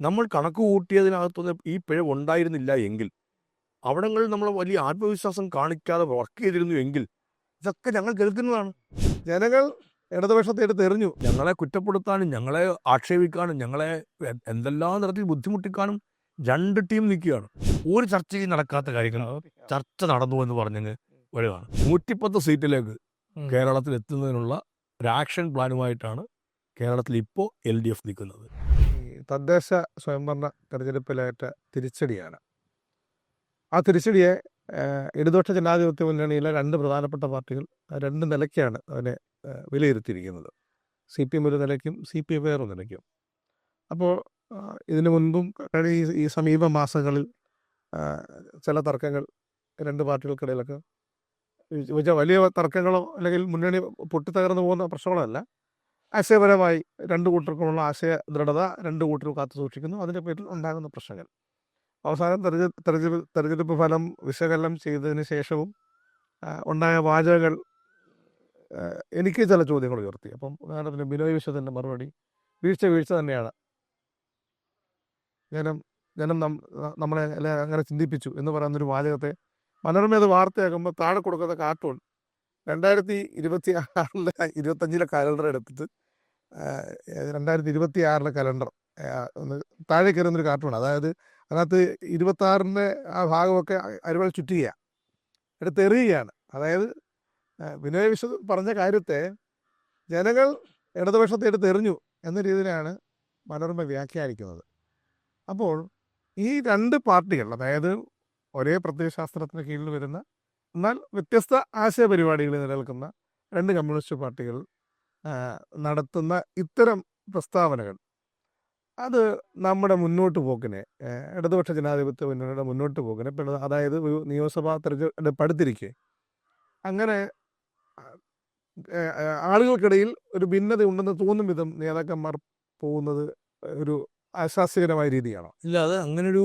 നമ്മൾ കണക്ക് കൂട്ടിയതിനകത്തൊന്നും ഈ പിഴവ് ഉണ്ടായിരുന്നില്ല എങ്കിൽ അവിടങ്ങളിൽ നമ്മൾ വലിയ ആത്മവിശ്വാസം കാണിക്കാതെ വർക്ക് ചെയ്തിരുന്നു എങ്കിൽ ഇതൊക്കെ ഞങ്ങൾ കേൾക്കുന്നതാണ്. ജനങ്ങൾ ഇടതുപക്ഷത്തെ എടുത്ത് എറിഞ്ഞു. ഞങ്ങളെ കുറ്റപ്പെടുത്താനും ഞങ്ങളെ ആക്ഷേപിക്കാനും ഞങ്ങളെ എന്തെല്ലാം തരത്തിൽ ബുദ്ധിമുട്ടിക്കാനും രണ്ട് ടീം നിൽക്കുകയാണ്. ഒരു ചർച്ചയും നടക്കാത്ത കാര്യങ്ങൾ ചർച്ച നടന്നു എന്ന് പറഞ്ഞങ്ങ് വരികയാണ്. നൂറ്റിപ്പത്ത് സീറ്റിലേക്ക് കേരളത്തിൽ എത്തുന്നതിനുള്ള ഒരു ആക്ഷൻ പ്ലാനുമായിട്ടാണ് കേരളത്തിൽ ഇപ്പോൾ എൽ ഡി എഫ് നിൽക്കുന്നത്. തദ്ദേശ സ്വയംഭരണ തെരഞ്ഞെടുപ്പിലേറ്റ തിരിച്ചടിയാണ്. ആ തിരിച്ചടിയെ ഇടതുപക്ഷ ജനാധിപത്യ മുന്നണിയിലെ രണ്ട് പ്രധാനപ്പെട്ട പാർട്ടികൾ രണ്ട് നിലയ്ക്കാണ് അതിനെ വിലയിരുത്തിയിരിക്കുന്നത്. സി പി എം ഒരു നിലയ്ക്കും സി പി എം വേറെ നിലയ്ക്കും. അപ്പോൾ ഇതിനു മുൻപും കഴിഞ്ഞ ഈ- സമീപ മാസങ്ങളിൽ ചില തർക്കങ്ങൾ രണ്ട് പാർട്ടികൾക്കിടയിലൊക്കെ വലിയ തർക്കങ്ങളോ അല്ലെങ്കിൽ മുന്നണി പൊട്ടിത്തകർന്നു പോകുന്ന പ്രശ്നങ്ങളോ അല്ല ആശയപരമായി രണ്ട് കൂട്ടർക്കുമുള്ള ആശയ ദൃഢത രണ്ട് കൂട്ടരും കാത്തു സൂക്ഷിക്കുന്നു. അതിന്റെ പേരിൽ ഉണ്ടാകുന്ന പ്രശ്നങ്ങൾ. അവസാനം തെരഞ്ഞെടുപ്പ് തെരഞ്ഞെടുപ്പ് ഫലം വിശകലനം ചെയ്തതിന് ശേഷവും ഉണ്ടായ വാചകങ്ങൾ എനിക്ക് ചില ചോദ്യങ്ങൾ ഉയർത്തി. അപ്പം ഉദാഹരണത്തിന് ബിനോയ് വിശ്വത്തിന്റെ മറുപടി വീഴ്ച വീഴ്ച തന്നെയാണ്. ജനം ജനം നമ്മളെ അങ്ങനെ ചിന്തിപ്പിച്ചു എന്ന് പറയുന്നൊരു വാചകത്തെ. മനോരമ അത് വാർത്തയാക്കുമ്പോൾ താഴെ കൊടുക്കുന്ന കാർട്ടൂൺ രണ്ടായിരത്തി ഇരുപത്തി ആറിലെ ഇരുപത്തഞ്ചിലെ കലണ്ടർ എടുത്തിട്ട് രണ്ടായിരത്തി ഇരുപത്തി ആറിലെ കലണ്ടർ ഒന്ന് താഴെ കയറുന്നൊരു കാർട്ടൂൺ. അതായത് അതിനകത്ത് ഇരുപത്തി ആറിന്റെ ആ ഭാഗമൊക്കെ അരുവാൾ ചുറ്റുക എടുത്ത് എറിയുകയാണ് അതായത് വിനോയ വിശ്വ പറഞ്ഞ കാര്യത്തെ ജനങ്ങൾ ഇടതുപക്ഷത്തെ എടുത്ത് എറിഞ്ഞു എന്ന രീതിയിലാണ് മനോരമ വ്യാഖ്യാനിക്കുന്നത്. അപ്പോൾ ഈ രണ്ട് പാർട്ടികൾ അതായത് ഒരേ പ്രത്യയശാസ്ത്രത്തിന് കീഴിൽ വരുന്ന എന്നാൽ വ്യത്യസ്ത ആശയ പരിപാടികളിൽ നിലനിൽക്കുന്ന രണ്ട് കമ്മ്യൂണിസ്റ്റ് പാർട്ടികൾ നടത്തുന്ന ഇത്തരം പ്രസ്താവനകൾ. അത് നമ്മുടെ മുന്നോട്ട് പോക്കിനെ ഇടതുപക്ഷ ജനാധിപത്യ മുന്നണിയുടെ മുന്നോട്ട് പോക്കിനെ അതായത് ഒരു നിയമസഭാ തെരഞ്ഞെടുപ്പ് അടുത്തിരിക്കെ. അങ്ങനെ ആളുകൾക്കിടയിൽ ഒരു ഭിന്നത ഉണ്ടെന്ന് തോന്നും വിധം നേതാക്കന്മാർ പോകുന്നത് ഒരു ആശാസ്യകരമായ രീതിയാണോ? ഇല്ല അത് അങ്ങനൊരു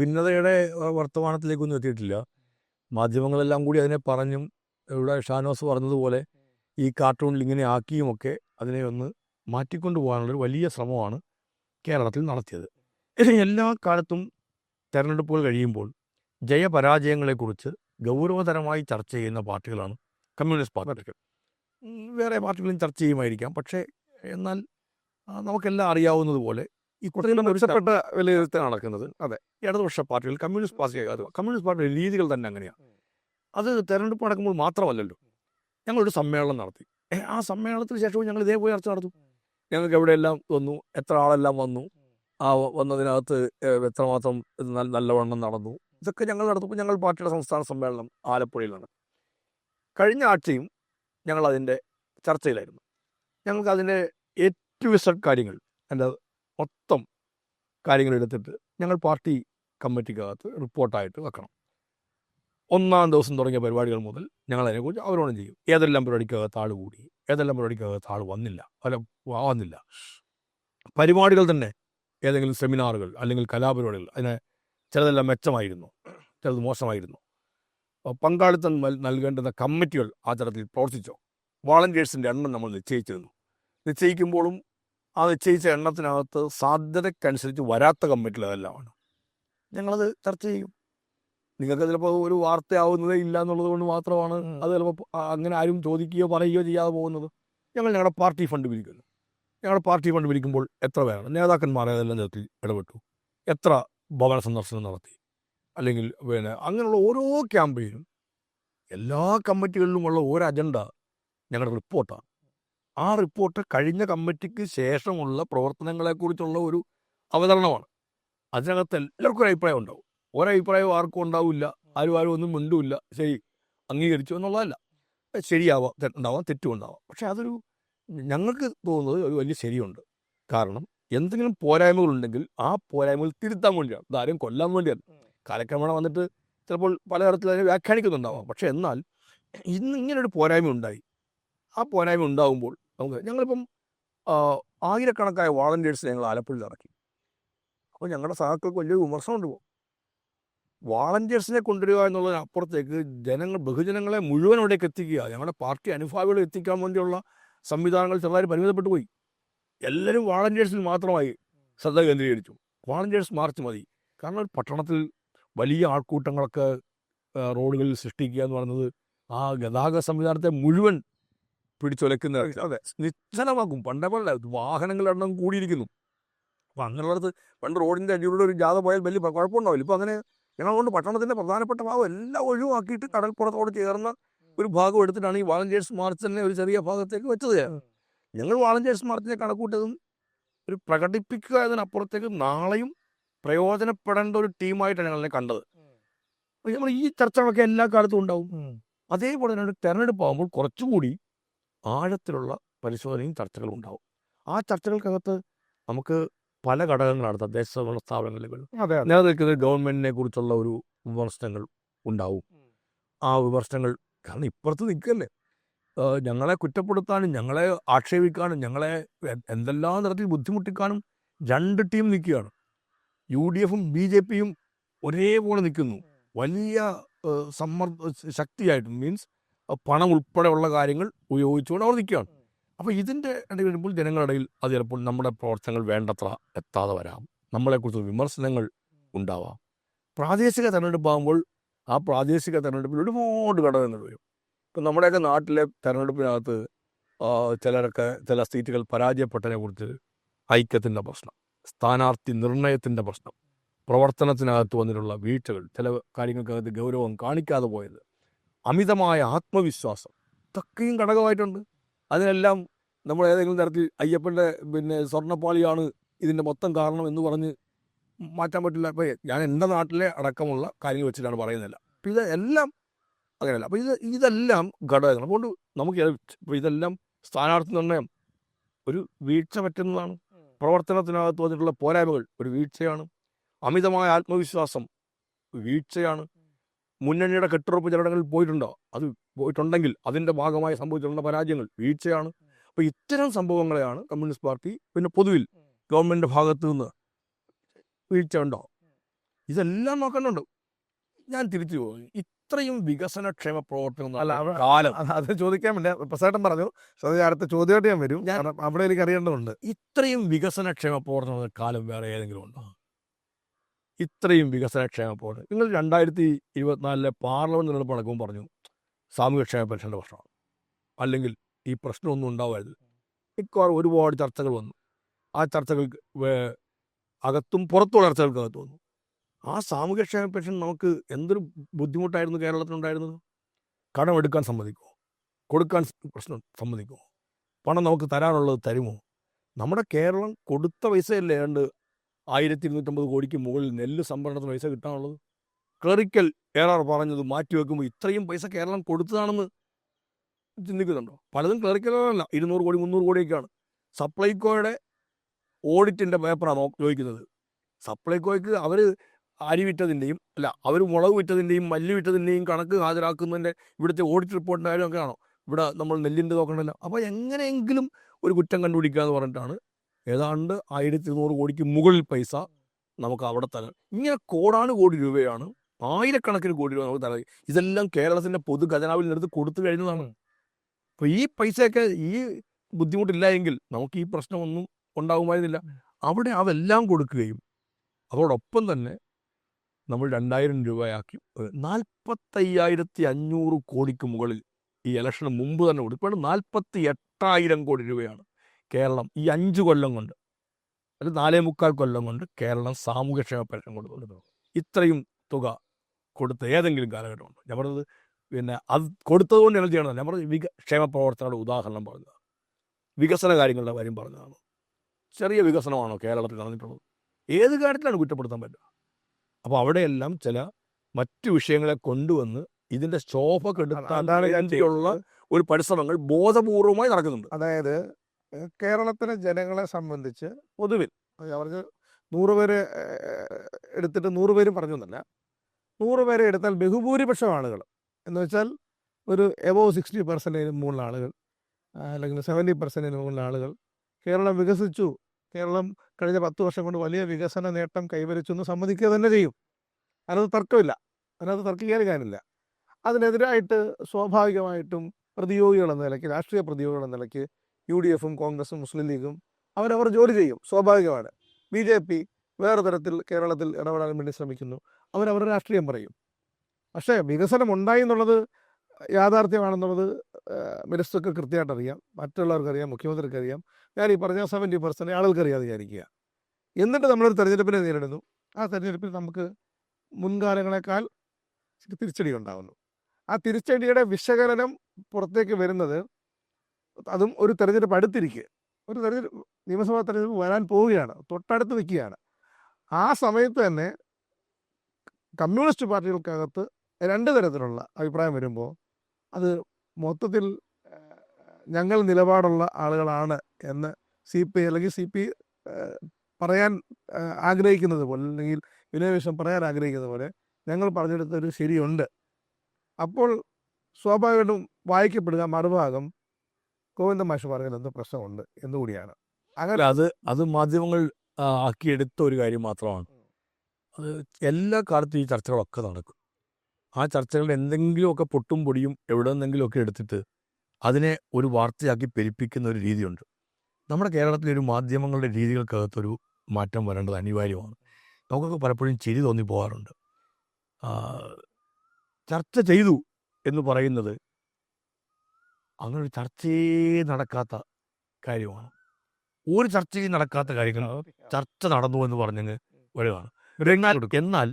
ഭിന്നതയുടെ വർത്തമാനത്തിലേക്കൊന്നും എത്തിയിട്ടില്ല. മാധ്യമങ്ങളെല്ലാം കൂടി അതിനെ പറഞ്ഞും ഇവിടെ ഷാനോസ് പറഞ്ഞതുപോലെ ഈ കാർട്ടൂണിൽ ഇങ്ങനെ ആക്കിയുമൊക്കെ അതിനെ ഒന്ന് മാറ്റിക്കൊണ്ടു പോകാനുള്ളൊരു വലിയ ശ്രമമാണ് കേരളത്തിൽ നടത്തിയത്. എല്ലാ കാലത്തും തെരഞ്ഞെടുപ്പുകൾ കഴിയുമ്പോൾ ജയപരാജയങ്ങളെക്കുറിച്ച് ഗൗരവതരമായി ചർച്ച ചെയ്യുന്ന പാർട്ടികളാണ് കമ്മ്യൂണിസ്റ്റ് പാർട്ടികൾ. വേറെ പാർട്ടികളും ചർച്ച ചെയ്യുമായിരിക്കാം. പക്ഷേ എന്നാൽ നമുക്കെല്ലാം അറിയാവുന്നതുപോലെ ഈ കുറച്ചുകൂടെ മെച്ചപ്പെട്ട വിലയിരുത്തൽ നടക്കുന്നത്. അതെ. ഇടതുപക്ഷ പാർട്ടികൾ കമ്മ്യൂണിസ്റ്റ് പാർട്ടി അത് കമ്മ്യൂണിസ്റ്റ് പാർട്ടിയുടെ രീതികൾ തന്നെ അങ്ങനെയാണ് അത് തെരഞ്ഞെടുപ്പ് നടക്കുമ്പോൾ മാത്രമല്ലല്ലോ. ഞങ്ങളൊരു സമ്മേളനം നടത്തി. ആ സമ്മേളനത്തിന് ശേഷവും ഞങ്ങൾ ഇതേപോലെ ചർച്ച നടത്തും. ഞങ്ങൾക്ക് എവിടെയെല്ലാം വന്നു? എത്ര ആളെല്ലാം വന്നു? ആ വന്നതിനകത്ത് എത്രമാത്രം നല്ല- നല്ലവണ്ണം നടന്നു? ഇതൊക്കെ ഞങ്ങൾ നടത്തുമ്പോൾ ഞങ്ങൾ പാർട്ടിയുടെ സംസ്ഥാന സമ്മേളനം ആലപ്പുഴയിലാണ് കഴിഞ്ഞ ആഴ്ചയും ഞങ്ങൾ അതിന്റെ ചർച്ചയിലായിരുന്നു. ഞങ്ങൾക്ക് അതിന്റെ ടു ഇസഡ് കാര്യങ്ങൾ എന്റെ മൊത്തം കാര്യങ്ങളെടുത്തിട്ട് ഞങ്ങൾ പാർട്ടി കമ്മിറ്റിക്കകത്ത് റിപ്പോർട്ടായിട്ട് വെക്കണം. ഒന്നാം ദിവസം തുടങ്ങിയ പരിപാടികൾ മുതൽ ഞങ്ങൾ അതിനെക്കുറിച്ച് അവരോടും ചെയ്യും. ഏതെല്ലാം പരിപാടിക്കകത്ത് ആൾ കൂടി ഏതെല്ലാം പരിപാടിക്കകത്ത് ആൾ വന്നില്ല അല്ല വന്നില്ല. പരിപാടികൾ തന്നെ ഏതെങ്കിലും സെമിനാറുകൾ അല്ലെങ്കിൽ കലാപരിപാടികൾ അതിനെ ചിലതെല്ലാം മെച്ചമായിരുന്നു ചിലത് മോശമായിരുന്നു. പങ്കാളിത്തം നൽ- നൽകേണ്ടുന്ന കമ്മിറ്റികൾ ആ തരത്തിൽ പ്രവർത്തിച്ചോ? വാളണ്ടിയേഴ്സിന്റെ എണ്ണം നമ്മൾ നിശ്ചയിച്ചിരുന്നു. നിശ്ചയിക്കുമ്പോഴും ആ നിശ്ചയിച്ച എണ്ണത്തിനകത്ത് സാധ്യതയ്ക്കനുസരിച്ച് വരാത്ത കമ്മിറ്റികൾ അതെല്ലാമാണ് ഞങ്ങളത് ചർച്ച ചെയ്യും. നിങ്ങൾക്ക് ചിലപ്പോൾ ഒരു വാർത്തയാവുന്നതേ ഇല്ല എന്നുള്ളത് കൊണ്ട് മാത്രമാണ്. അത് ചിലപ്പോൾ അങ്ങനെ ആരും ചോദിക്കുകയോ പറയുകയോ ചെയ്യാതെ പോകുന്നത്. ഞങ്ങൾ ഞങ്ങളുടെ പാർട്ടി ഫണ്ട് പിരിക്കുന്നു. ഞങ്ങളുടെ പാർട്ടി ഫണ്ട് പിരിക്കുമ്പോൾ എത്ര പേരാണ്? നേതാക്കന്മാരെ അതെല്ലാം ചേർത്തി ഇടപെട്ടു. എത്ര ഭവന സന്ദർശനം നടത്തി? അല്ലെങ്കിൽ പിന്നെ അങ്ങനെയുള്ള ഓരോ ക്യാമ്പയിനും എല്ലാ കമ്മിറ്റികളിലുമുള്ള ഒരു അജണ്ട ഞങ്ങളുടെ റിപ്പോർട്ടാണ്. ആ റിപ്പോർട്ട് കഴിഞ്ഞ കമ്മിറ്റിക്ക് ശേഷമുള്ള പ്രവർത്തനങ്ങളെക്കുറിച്ചുള്ള ഒരു അവതരണമാണ്. അതിനകത്ത് എല്ലാവർക്കും ഒരു അഭിപ്രായം ഉണ്ടാവും. ഒരഭിപ്രായം ആർക്കും ഉണ്ടാവില്ല ആരും ആരും ഒന്നും മിണ്ടുമില്ല ശരി അംഗീകരിച്ചു എന്നുള്ളതല്ല. ശരിയാവാം തെറ്റുണ്ടാവാം തെറ്റും ഉണ്ടാവാം പക്ഷെ അതൊരു ഞങ്ങൾക്ക് തോന്നുന്നത് ഒരു വലിയ ശരിയുണ്ട്. കാരണം എന്തെങ്കിലും പോരായ്മകളുണ്ടെങ്കിൽ ആ പോരായ്മകൾ തിരുത്താൻ വേണ്ടിയാണ്. ഇതാരും കൊല്ലാൻ വേണ്ടിയാണ് കാലക്രമേണ വന്നിട്ട് ചിലപ്പോൾ പലതരത്തിൽ അതിനെ വ്യാഖ്യാനിക്കുന്നുണ്ടാവാം. പക്ഷേ എന്നാൽ ഇന്ന് ഇങ്ങനൊരു പോരായ്മ ഉണ്ടായി ആ പോരായ്മ ഉണ്ടാകുമ്പോൾ നമുക്ക് ഞങ്ങളിപ്പം ആയിരക്കണക്കായ വാളണ്ടിയേഴ്സ് ഞങ്ങൾ ആലപ്പുഴയിൽ ഇറക്കി. അപ്പോൾ ഞങ്ങളുടെ സഹാക്കൾക്ക് വലിയൊരു വിമർശനമുണ്ട് പോകും വാളണ്ടിയേഴ്സിനെ കൊണ്ടുവരിക എന്നുള്ളതിനപ്പുറത്തേക്ക് ജനങ്ങൾ ബഹുജനങ്ങളെ മുഴുവൻ അവിടേക്ക് എത്തിക്കുക. ഞങ്ങളുടെ പാർട്ടി അനുഭാവികളെ എത്തിക്കാൻ വേണ്ടിയുള്ള സംവിധാനങ്ങൾ ചെറുതായി പരിമിതപ്പെട്ടു പോയി. എല്ലാവരും വാളണ്ടിയേഴ്സിൽ മാത്രമായി ശ്രദ്ധ കേന്ദ്രീകരിച്ചു. വാളണ്ടിയേഴ്സ് മാർച്ച് മതി. കാരണം ഒരു പട്ടണത്തിൽ വലിയ ആൾക്കൂട്ടങ്ങളൊക്കെ റോഡുകളിൽ സൃഷ്ടിക്കുക എന്ന് പറയുന്നത് ആ ഗതാഗത സംവിധാനത്തെ മുഴുവൻ പിടിച്ചുലക്കുന്ന അതെ. നിശ്ചലമാക്കും. പണ്ടേ പോലെ വാഹനങ്ങളുടെ എണ്ണം കൂടിയിരിക്കുന്നു. അപ്പം അങ്ങനെയുള്ളത് പണ്ട് റോഡിന്റെ അടിയിലൂടെ ഒരു ജാഥ പോയാൽ വലിയ കുഴപ്പമുണ്ടാവില്ല. ഇപ്പം അങ്ങനെ ഞങ്ങളതുകൊണ്ട് പട്ടണത്തിന്റെ പ്രധാനപ്പെട്ട ഭാഗം എല്ലാം ഒഴിവാക്കിയിട്ട് കടൽപ്പുറത്തോട് ചേർന്ന ഒരു ഭാഗം എടുത്തിട്ടാണ് ഈ വാളണ്ടിയേഴ്സ് മാർച്ച് തന്നെ ഒരു ചെറിയ ഭാഗത്തേക്ക് വെച്ചത്. ഞങ്ങൾ വാളണ്ടിയേഴ്സ് മാർച്ചിനെ കണക്കൂട്ടതും ഒരു പ്രകടിപ്പിക്കുക എന്നതിനപ്പുറത്തേക്ക് നാളെയും പ്രയോജനപ്പെടേണ്ട ഒരു ടീമായിട്ടാണ് ഞങ്ങളെ കണ്ടത്. നമ്മൾ ഈ ചർച്ചകളൊക്കെ എല്ലാ കാലത്തും ഉണ്ടാവും. അതേപോലെ തന്നെ ഒരു തെരഞ്ഞെടുപ്പ് ആകുമ്പോൾ കുറച്ചുകൂടി ആഴത്തിലുള്ള പരിശോധനയും ചർച്ചകളും ഉണ്ടാവും. ആ ചർച്ചകൾക്കകത്ത് നമുക്ക് പല ഘടകങ്ങളാണ് തദ്ദേശ സ്ഥാപനങ്ങളിലും സ്ഥാപനങ്ങളിൽ നിലനിൽക്കുന്ന ഗവൺമെന്റിനെ കുറിച്ചുള്ള ഒരു വിമർശനങ്ങൾ ഉണ്ടാവും. ആ വിമർശനങ്ങൾ കാരണം ഇപ്പുറത്ത് നിൽക്കല്ലേ? ഞങ്ങളെ കുറ്റപ്പെടുത്താനും ഞങ്ങളെ ആക്ഷേപിക്കാനും ഞങ്ങളെ എന്തെല്ലാം തരത്തിൽ ബുദ്ധിമുട്ടിക്കാനും രണ്ട് ടീം നിൽക്കുകയാണ്. യു ഡി എഫും ബി ജെ പിയും ഒരേപോലെ നിൽക്കുന്നു. വലിയ സമ്മർദ്ദ ശക്തിയായിട്ട് മീൻസ് പണം ഉൾപ്പെടെയുള്ള കാര്യങ്ങൾ ഉപയോഗിച്ചുകൊണ്ട് അവർ നിൽക്കുകയാണ്. അപ്പോൾ ഇതിന്റെ ഇടയിൽ വരുമ്പോൾ ജനങ്ങളിടയിൽ അത് ചിലപ്പോൾ നമ്മുടെ പ്രവർത്തനങ്ങൾ വേണ്ടത്ര എത്താതെ വരാം. നമ്മളെക്കുറിച്ച് വിമർശനങ്ങൾ ഉണ്ടാവാം. പ്രാദേശിക തിരഞ്ഞെടുപ്പാകുമ്പോൾ ആ പ്രാദേശിക തെരഞ്ഞെടുപ്പിൽ ഒരുപാട് ഘടകങ്ങൾ വരും. ഇപ്പം നമ്മുടെയൊക്കെ നാട്ടിലെ തെരഞ്ഞെടുപ്പിനകത്ത് ചിലരൊക്കെ ചില സീറ്റുകൾ പരാജയപ്പെട്ടതിനെ കുറിച്ച് ഐക്യത്തിന്റെ പ്രശ്നം സ്ഥാനാർത്ഥി നിർണയത്തിന്റെ പ്രശ്നം പ്രവർത്തനത്തിനകത്ത് വന്നിട്ടുള്ള വീഴ്ചകൾ ചില കാര്യങ്ങൾക്കകത്ത് ഗൗരവം കാണിക്കാതെ പോയത് അമിതമായ ആത്മവിശ്വാസം. ഇതൊക്കെയും ഘടകമായിട്ടുണ്ട്. അതിനെല്ലാം നമ്മൾ ഏതെങ്കിലും തരത്തിൽ അയ്യപ്പന്റെ പിന്നെ സ്വർണപ്പാളിയാണ് ഇതിന്റെ മൊത്തം കാരണം എന്ന് പറഞ്ഞ് മാറ്റാൻ പറ്റില്ല. അപ്പോൾ ഞാൻ എന്റെ നാട്ടിലെ അടക്കമുള്ള കാര്യങ്ങൾ വെച്ചിട്ടാണ് പറയുന്നില്ല അപ്പം ഇതെല്ലാം എല്ലാം അങ്ങനെയല്ല. അപ്പോൾ ഇത് ഇതെല്ലാം ഘടകങ്ങൾ. അതുകൊണ്ട് നമുക്ക് ഇപ്പോൾ ഇതെല്ലാം സ്ഥാനാർത്ഥി നിർണയം ഒരു വീഴ്ച പറ്റുന്നതാണ്. പ്രവർത്തനത്തിനകത്ത് വന്നിട്ടുള്ള പോരായ്മകൾ ഒരു വീഴ്ചയാണ്. അമിതമായ ആത്മവിശ്വാസം വീഴ്ചയാണ്. മുന്നണിയുടെ കെട്ടുറപ്പ് ചിലയിടങ്ങളിൽ പോയിട്ടുണ്ടോ? അത് പോയിട്ടുണ്ടെങ്കിൽ അതിന്റെ ഭാഗമായി സംഭവിച്ചിട്ടുള്ള പരാജയങ്ങൾ വീഴ്ചയാണ്. അപ്പോൾ ഇത്തരം സംഭവങ്ങളെയാണ് കമ്മ്യൂണിസ്റ്റ് പാർട്ടി പിന്നെ പൊതുവിൽ ഗവൺമെന്റ് ഭാഗത്തു നിന്ന് വീഴ്ച ഉണ്ടോ ഇതെല്ലാം നോക്കണ്ടോ ഞാൻ തിരിച്ചു പോകും ഇത്രയും വികസനക്ഷേമ പ്രവർത്തനം കാലം. അത് ചോദിക്കാൻ വേണ്ടി പ്രസാദം പറഞ്ഞു. അടുത്ത ചോദ്യമായിട്ട് ഞാൻ വരും. അവിടെ എനിക്ക് അറിയേണ്ടതുണ്ട്. ഇത്രയും വികസനക്ഷേമ പ്രവർത്തനം കാലം വേറെ ഏതെങ്കിലും ഉണ്ടോ? ഇത്രയും വികസനക്ഷേമ പ്രവർത്തനം നിങ്ങൾ രണ്ടായിരത്തി ഇരുപത്തിനാലിലെ പാർലമെന്റ് തിരഞ്ഞെടുപ്പ് അടക്കവും പറഞ്ഞു സാമൂഹ്യക്ഷേമ പെൻഷന്റെ പ്രശ്നമാണ്. അല്ലെങ്കിൽ ഈ പ്രശ്നമൊന്നും ഉണ്ടാവുമായിരുന്നു മിക്കവാറും ഒരുപാട് ചർച്ചകൾ വന്നു. ആ ചർച്ചകൾക്ക് അകത്തും പുറത്തുള്ള ചർച്ചകൾക്കകത്ത് വന്നു. ആ സാമൂഹ്യക്ഷേമ പെൻഷൻ നമുക്ക് എന്തൊരു ബുദ്ധിമുട്ടായിരുന്നു കേരളത്തിനുണ്ടായിരുന്നത്? കടം എടുക്കാൻ സമ്മതിക്കുമോ കൊടുക്കാൻ പ്രശ്നം സമ്മതിക്കുമോ പണം നമുക്ക് തരാനുള്ളത് തരുമോ? നമ്മുടെ കേരളം കൊടുത്ത പൈസയല്ലേ ഏതാണ്ട് ആയിരത്തി ഇരുന്നൂറ്റമ്പത് കോടിക്ക് മുകളിൽ നെല്ല് സംഭരണത്തിന് പൈസ കിട്ടാനുള്ളത്? ക്ലറിക്കൽ എറർ പറഞ്ഞത് മാറ്റിവെക്കുമ്പോൾ ഇത്രയും പൈസ കേരളം കൊടുത്തതാണെന്ന് ചിന്തിക്കുന്നുണ്ടോ? പലതും ക്ലറിക്കൽ ഇരുന്നൂറ് കോടി മുന്നൂറ് കോടിയൊക്കെയാണ്. സപ്ലൈകോയുടെ ഓഡിറ്റിന്റെ പേപ്പറാണ് ചോദിക്കുന്നത്. സപ്ലൈകോയ്ക്ക് അവർ അരി വിറ്റതിന്റെയും അല്ല അവർ മുളക് വിറ്റതിന്റെയും മല്ല് വിറ്റതിന്റെയും കണക്ക് ഹാജരാക്കുന്നതിന്റെ ഇവിടുത്തെ ഓഡിറ്റ് റിപ്പോർട്ടിന്റെ കാര്യം ഒക്കെ ഇവിടെ നമ്മൾ നെല്ലിന്റെ നോക്കണ്ടല്ലോ അപ്പോൾ എങ്ങനെയെങ്കിലും ഒരു കുറ്റം കണ്ടുപിടിക്കുക എന്ന് പറഞ്ഞിട്ടാണ് ഏതാണ്ട് ആയിരത്തി ഇരുന്നൂറ് കോടിക്ക് മുകളിൽ പൈസ നമുക്ക് അവിടെ തരാം ഇങ്ങനെ കോടാനു കോടി രൂപയാണ് ആയിരക്കണക്കിന് കോടി രൂപ നമുക്ക് തരാം ഇതെല്ലാം കേരളത്തിന്റെ പൊതു ഖജനാവിൽ നിന്നെടുത്ത് കൊടുത്തു കഴിഞ്ഞതാണ്. അപ്പോൾ ഈ പൈസയൊക്കെ ഈ ബുദ്ധിമുട്ടില്ല എങ്കിൽ നമുക്ക് ഈ പ്രശ്നമൊന്നും ഉണ്ടാകുമായിരുന്നില്ല. അവിടെ അതെല്ലാം കൊടുക്കുകയും അതോടൊപ്പം തന്നെ നമ്മൾ രണ്ടായിരം രൂപയാക്കി നാൽപ്പത്തയ്യായിരത്തി അഞ്ഞൂറ് കോടിക്ക് മുകളിൽ ഈ ഇലക്ഷന് മുമ്പ് തന്നെ കൊടുക്കും നാൽപ്പത്തി എട്ടായിരം കോടി രൂപയാണ്. കേരളം ഈ അഞ്ച് കൊല്ലം കൊണ്ട് അത് നാലേ മുക്കാൽ കൊല്ലം കൊണ്ട് കേരളം സാമൂഹ്യക്ഷേമ പെൻഷൻ കൊടുത്തു ഇത്രയും തുക കൊടുത്ത ഏതെങ്കിലും കാലഘട്ടമുണ്ട്? ഞാൻ പറഞ്ഞത് പിന്നെ അത് കൊടുത്തതുകൊണ്ട് ഞങ്ങൾ ചെയ്യണം ഞാൻ പറഞ്ഞത് വിക ക്ഷേമ പ്രവർത്തനങ്ങളുടെ ഉദാഹരണം പറഞ്ഞതാണ്. വികസന കാര്യങ്ങളുടെ കാര്യം പറഞ്ഞതാണ്. ചെറിയ വികസനമാണോ കേരളത്തിൽ നടന്നിട്ടുള്ളത്? ഏത് കാര്യത്തിലാണ് കുറ്റപ്പെടുത്താൻ പറ്റുക? അപ്പോൾ അവിടെയെല്ലാം ചില മറ്റു വിഷയങ്ങളെ കൊണ്ടുവന്ന് ഇതിന്റെ ശോഭ കെടുത്താൻ ഒരു പരിശ്രമങ്ങൾ ബോധപൂർവമായി നടക്കുന്നുണ്ട്. അതായത് കേരളത്തിലെ ജനങ്ങളെ സംബന്ധിച്ച് പൊതുവിൽ ഞാൻ പറഞ്ഞ നൂറ് പേര് ഏഹ്, എടുത്തിട്ട് നൂറുപേര് പേരും പറഞ്ഞു എന്നല്ല നൂറുപേരെ എടുത്താൽ ബഹുഭൂരിപക്ഷം ആളുകൾ. എന്ന് വെച്ചാൽ ഒരു എബോ സിക്സ്റ്റി പെർസെന്റേജിന് മുകളിൽ ആളുകൾ അല്ലെങ്കിൽ സെവന്റി പെർസെന്റേജിന് മുകളിൽ ആളുകൾ. കേരളം വികസിച്ചു. കേരളം കഴിഞ്ഞ പത്ത് വർഷം കൊണ്ട് വലിയ വികസന നേട്ടം കൈവരിച്ചു എന്ന് സമ്മതിക്കുക തന്നെ ചെയ്യും. അതിനകത്ത് തർക്കമില്ല. അതിനകത്ത് തർക്കിക്കാൻ കാര്യമില്ല. അതിനെതിരായിട്ട് സ്വാഭാവികമായിട്ടും പ്രതിയോഗികൾ എന്ന നിലയ്ക്ക് രാഷ്ട്രീയ പ്രതിയോഗികൾ എന്ന നിലയ്ക്ക് യു ഡി എഫും കോൺഗ്രസും മുസ്ലിം ലീഗും അവരവർ ജോലി ചെയ്യും സ്വാഭാവികമാണ്. ബി ജെ പി വേറെ തരത്തിൽ കേരളത്തിൽ ഇടപെടാൻ വേണ്ടി ശ്രമിക്കുന്നു. അവരവരുടെ രാഷ്ട്രീയം പറയും. പക്ഷേ വികസനം ഉണ്ടായി എന്നുള്ളത് യാഥാർത്ഥ്യമാണെന്നുള്ളത് മിനിസ്റ്റർക്ക് കൃത്യമായിട്ട് അറിയാം. മറ്റുള്ളവർക്കറിയാം മുഖ്യമന്ത്രിക്ക് അറിയാം ഞാൻ ഈ പറഞ്ഞ സെവന്റി പെർസെന്റ് ആളുകൾക്ക് അറിയാതെ വിചാരിക്കുക. എന്നിട്ട് നമ്മളൊരു തെരഞ്ഞെടുപ്പിനെ നേരിടുന്നു. ആ തെരഞ്ഞെടുപ്പിൽ നമുക്ക് മുൻകാലങ്ങളെക്കാൾ തിരിച്ചടി ഉണ്ടാകുന്നു ആ തിരിച്ചടിയുടെ വിശകലനം പുറത്തേക്ക് വരുന്നത് അതും ഒരു തെരഞ്ഞെടുപ്പ് അടുത്തിരിക്കുക ഒരു തെരഞ്ഞെടുപ്പ് നിയമസഭാ തെരഞ്ഞെടുപ്പ് വരാൻ പോവുകയാണ്. തൊട്ടടുത്ത് നിൽക്കുകയാണ്. ആ സമയത്ത് തന്നെ കമ്മ്യൂണിസ്റ്റ് പാർട്ടികൾക്കകത്ത് രണ്ട് തരത്തിലുള്ള അഭിപ്രായം വരുമ്പോൾ അത് മൊത്തത്തിൽ ഞങ്ങൾ നിലപാടുള്ള ആളുകളാണ് എന്ന് സി പി ഐ അല്ലെങ്കിൽ സി പി പറയാൻ ആഗ്രഹിക്കുന്നത് പോലെ അല്ലെങ്കിൽ വിനയവേഷം പറയാൻ ആഗ്രഹിക്കുന്നത് പോലെ ഞങ്ങൾ പറഞ്ഞെടുത്തൊരു ശരിയുണ്ട്. അപ്പോൾ സ്വാഭാവികമായിട്ടും വായിക്കപ്പെടുക മറുഭാഗം ഗോവിന്ദ മാഷ് പറയുന്നത് എന്തോ പ്രശ്നമുണ്ട് എന്നുകൂടിയാണ് അങ്ങനെ അത് അത് മാധ്യമങ്ങൾ ആക്കിയെടുത്ത ഒരു കാര്യം മാത്രമാണ്. അത് എല്ലാ കാലത്തും ഈ ചർച്ചകളൊക്കെ നടക്കും. ആ ചർച്ചകളിൽ എന്തെങ്കിലുമൊക്കെ പൊട്ടും പൊടിയും എവിടെ നിന്നെങ്കിലുമൊക്കെ എടുത്തിട്ട് അതിനെ ഒരു വാർത്തയാക്കി പെരുപ്പിക്കുന്ന ഒരു രീതിയുണ്ട്. നമ്മുടെ കേരളത്തിലെ ഒരു മാധ്യമങ്ങളുടെ രീതികൾക്കകത്തൊരു മാറ്റം വരേണ്ടത് അനിവാര്യമാണ്. നമുക്കൊക്കെ പലപ്പോഴും ചിരി തോന്നി പോകാറുണ്ട് ചർച്ച ചെയ്തു എന്ന് പറയുന്നത് അങ്ങനെ ഒരു ചർച്ചയേ നടക്കാത്ത കാര്യമാണ്. ഒരു ചർച്ചയും നടക്കാത്ത കാര്യങ്ങൾ ചർച്ച നടന്നു എന്ന് പറഞ്ഞങ്ങ് വരികയാണ്. എന്നാൽ എന്നാൽ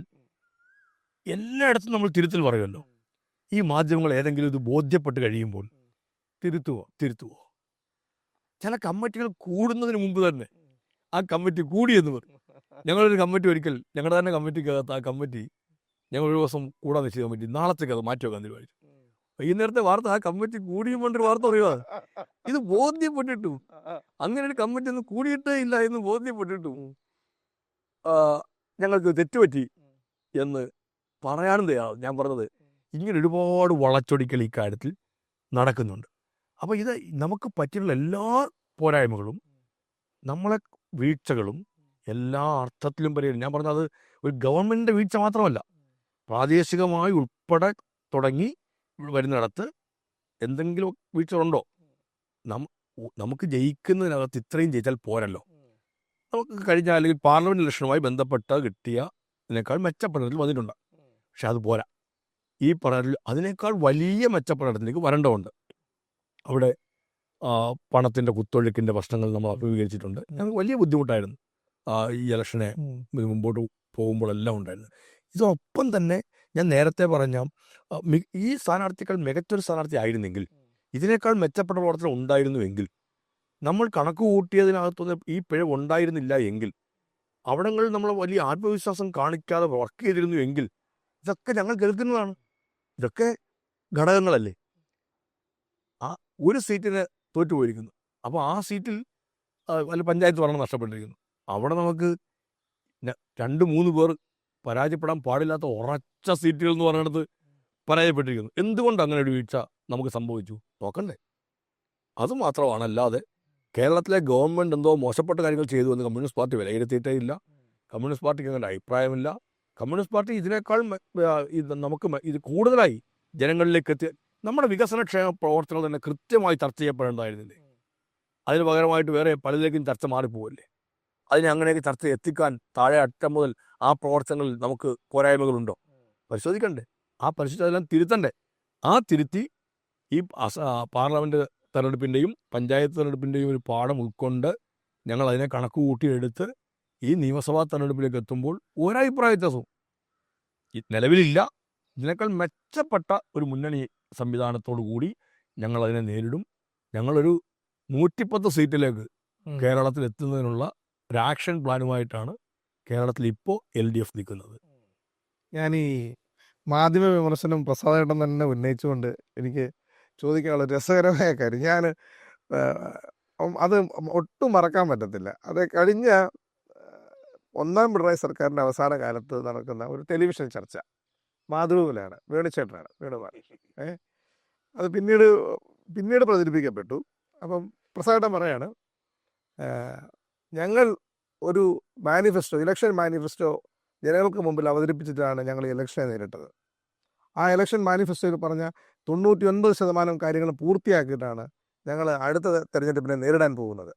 എല്ലായിടത്തും നമ്മൾ തിരുത്തൽ പറയുമല്ലോ. ഈ മാധ്യമങ്ങൾ ഏതെങ്കിലും ഇത് ബോധ്യപ്പെട്ട് കഴിയുമ്പോൾ തിരുത്തുവോ? തിരുത്തുവോ? ചില കമ്മിറ്റികൾ കൂടുന്നതിന് മുമ്പ് തന്നെ ആ കമ്മിറ്റി കൂടിയെന്ന് പറയും. ഞങ്ങളൊരു കമ്മിറ്റി ഒരിക്കൽ ഞങ്ങളുടെ തന്നെ കമ്മിറ്റിക്കകത്ത് ആ കമ്മിറ്റി ഞങ്ങൾ ഒരു ദിവസം കൂടാൻ നിശ്ചിത കമ്മിറ്റി നാളത്തേക്ക് അത് മാറ്റി വെക്കാൻ തീരുമാനിച്ചു. വൈകുന്നേരത്തെ വാർത്ത ആ കമ്മിറ്റി കൂടിയും കൊണ്ടൊരു വാർത്ത അറിയുക ഇത് ബോധ്യപ്പെട്ടിട്ടു അങ്ങനെ ഒരു കമ്മിറ്റി ഒന്നും കൂടിയിട്ടേ ഇല്ല എന്ന് ബോധ്യപ്പെട്ടിട്ടു ഞങ്ങൾക്ക് തെറ്റുപറ്റി എന്ന് പറയാനും തയ്യാറാവും ഞാൻ പറഞ്ഞത് ഇങ്ങനെ ഒരുപാട് വളച്ചൊടിക്കൽ ഈ കാര്യത്തിൽ നടക്കുന്നുണ്ട്. അപ്പോൾ ഇത് നമുക്ക് പറ്റിയുള്ള എല്ലാ പോരായ്മകളും നമ്മളെ വീഴ്ചകളും എല്ലാ അർത്ഥത്തിലും പരിഹരിക്കും. ഞാൻ പറഞ്ഞത് ഒരു ഗവൺമെന്റിന്റെ വീഴ്ച മാത്രമല്ല പ്രാദേശികമായി ഉൾപ്പെടെ തുടങ്ങി വരുന്നിടത്ത് എന്തെങ്കിലും വീഴ്ചകളുണ്ടോ? നം നമുക്ക് ജയിക്കുന്നതിനകത്ത് ഇത്രയും ജയിച്ചാൽ പോരല്ലോ. നമുക്ക് കഴിഞ്ഞ അല്ലെങ്കിൽ പാർലമെന്റ് ഇലക്ഷനുമായി ബന്ധപ്പെട്ട് കിട്ടിയ ഇതിനേക്കാൾ മെച്ചപ്പെടത്തിൽ വന്നിട്ടുണ്ട്. പക്ഷെ അത് പോരാ. ഈ പറഞ്ഞ അതിനേക്കാൾ വലിയ മെച്ചപ്പെടത്തിലേക്ക് വരേണ്ടതുണ്ട്. അവിടെ പണത്തിന്റെ കുത്തൊഴുക്കിന്റെ പ്രശ്നങ്ങൾ നമ്മൾ അഭിമുഖീകരിച്ചിട്ടുണ്ട്. ഞങ്ങൾക്ക് വലിയ ബുദ്ധിമുട്ടായിരുന്നു. ഈ ഇലക്ഷനെ മുമ്പോട്ട് പോകുമ്പോഴെല്ലാം ഉണ്ടായിരുന്നു. ഇതൊപ്പം തന്നെ ഞാൻ നേരത്തെ പറഞ്ഞ ഈ സ്ഥാനാർത്ഥികൾ മികച്ചൊരു സ്ഥാനാർത്ഥി ആയിരുന്നെങ്കിൽ ഇതിനേക്കാൾ മെച്ചപ്പെട്ട പ്രവർത്തനം ഉണ്ടായിരുന്നുവെങ്കിൽ നമ്മൾ കണക്ക് കൂട്ടിയതിനകത്തുനിന്ന് ഈ പിഴ ഉണ്ടായിരുന്നില്ല എങ്കിൽ അവിടങ്ങളിൽ നമ്മൾ വലിയ ആത്മവിശ്വാസം കാണിക്കാതെ വർക്ക് ചെയ്തിരുന്നു എങ്കിൽ ഇതൊക്കെ ഞങ്ങൾ കേൾക്കുന്നതാണ്. ഇതൊക്കെ ഘടകങ്ങളല്ലേ? ആ ഒരു സീറ്റിന് തോറ്റുപോയിരിക്കുന്നു അപ്പോൾ ആ സീറ്റിൽ വല്ല പഞ്ചായത്ത് ഭരണം നഷ്ടപ്പെട്ടിരിക്കുന്നു. അവിടെ നമുക്ക് രണ്ട് മൂന്ന് പേർ പരാജയപ്പെടാൻ പാടില്ലാത്ത ഉറച്ച സീറ്റുകൾ എന്ന് പറയുന്നത് പരാജയപ്പെട്ടിരിക്കുന്നു. എന്തുകൊണ്ട് അങ്ങനെ ഒരു വീഴ്ച നമുക്ക് സംഭവിച്ചു? നോക്കണ്ടേ. അത് മാത്രമാണ്. അല്ലാതെ കേരളത്തിലെ ഗവൺമെന്റ് എന്തോ മോശപ്പെട്ട കാര്യങ്ങൾ ചെയ്തു എന്ന് കമ്മ്യൂണിസ്റ്റ് പാർട്ടി വിലയിരുത്തിയിട്ടേ ഇല്ല കമ്മ്യൂണിസ്റ്റ് പാർട്ടിക്ക് അങ്ങനെ അഭിപ്രായമില്ല. കമ്മ്യൂണിസ്റ്റ് പാർട്ടി ഇതിനേക്കാൾ ഇത് നമുക്ക് ഇത് കൂടുതലായി ജനങ്ങളിലേക്ക് എത്തി നമ്മുടെ വികസനക്ഷേമ പ്രവർത്തനങ്ങൾ തന്നെ കൃത്യമായി ചർച്ച ചെയ്യപ്പെടേണ്ടതായിരുന്നില്ലേ? അതിന് പകരമായിട്ട് വേറെ പലതിലേക്കും ചർച്ച മാറിപ്പോവല്ലേ? അതിനെ അങ്ങനെയൊക്കെ ചർച്ച എത്തിക്കാൻ താഴെ അറ്റം മുതൽ ആ പ്രവർത്തനങ്ങളിൽ നമുക്ക് പോരായ്മകളുണ്ടോ? പരിശോധിക്കണ്ടേ. ആ പരിശോധിച്ചതെല്ലാം തിരുത്തണ്ടേ. ആ തിരുത്തി ഈ പാർലമെന്റ് തെരഞ്ഞെടുപ്പിന്റെയും പഞ്ചായത്ത് തെരഞ്ഞെടുപ്പിന്റെയും ഒരു പാഠം ഉൾക്കൊണ്ട് ഞങ്ങൾ അതിനെ കണക്ക് കൂട്ടിയെടുത്ത് ഈ നിയമസഭാ തെരഞ്ഞെടുപ്പിലേക്ക് എത്തുമ്പോൾ ഒരഭിപ്രായ വ്യത്യാസവും. നിലവിലില്ല. ഇതിനേക്കാൾ മെച്ചപ്പെട്ട ഒരു മുന്നണി സംവിധാനത്തോടു കൂടി ഞങ്ങൾ അതിനെ നേരിടും. ഞങ്ങളൊരു നൂറ്റിപ്പത്ത് സീറ്റിലേക്ക്. കേരളത്തിൽ എത്തുന്നതിനുള്ള ഒരു ആക്ഷൻ പ്ലാനുമായിട്ടാണ് കേരളത്തിൽ ഇപ്പോൾ എൽ ഡി എഫ് നിൽക്കുന്നത്. ഞാൻ ഈ മാധ്യമ വിമർശനം പ്രസാദേട്ടൻ തന്നെ ഉന്നയിച്ചുകൊണ്ട് എനിക്ക് ചോദിക്കാനുള്ള രസകരമായ കാര്യം. ഞാൻ അത് ഒട്ടും മറക്കാൻ പറ്റത്തില്ല. അത് കഴിഞ്ഞ ഒന്നാം പിണറായി സർക്കാരിന്റെ അവസാന കാലത്ത് നടക്കുന്ന ഒരു ടെലിവിഷൻ ചർച്ച. മാതൃഭൂമിലാണ് വേണുചേട്ടനാണ് വേണുമാൻ. ഏ? അത് പിന്നീട് പിന്നീട് പ്രചരിപ്പിക്കപ്പെട്ടു. അപ്പം പ്രസാദേട്ടൻ പറയാണ് ഞങ്ങൾ ഒരു മാനിഫെസ്റ്റോ ഇലക്ഷൻ മാനിഫെസ്റ്റോ ജനങ്ങൾക്ക് മുമ്പിൽ അവതരിപ്പിച്ചിട്ടാണ് ഞങ്ങൾ ഈ ഇലക്ഷനെ നേരിട്ടത്. ആ ഇലക്ഷൻ മാനിഫെസ്റ്റോയിൽ പറഞ്ഞ തൊണ്ണൂറ്റി ഒൻപത് ശതമാനം കാര്യങ്ങൾ പൂർത്തിയാക്കിയിട്ടാണ് ഞങ്ങൾ അടുത്ത തെരഞ്ഞെടുപ്പിനെ നേരിടാൻ പോകുന്നത്.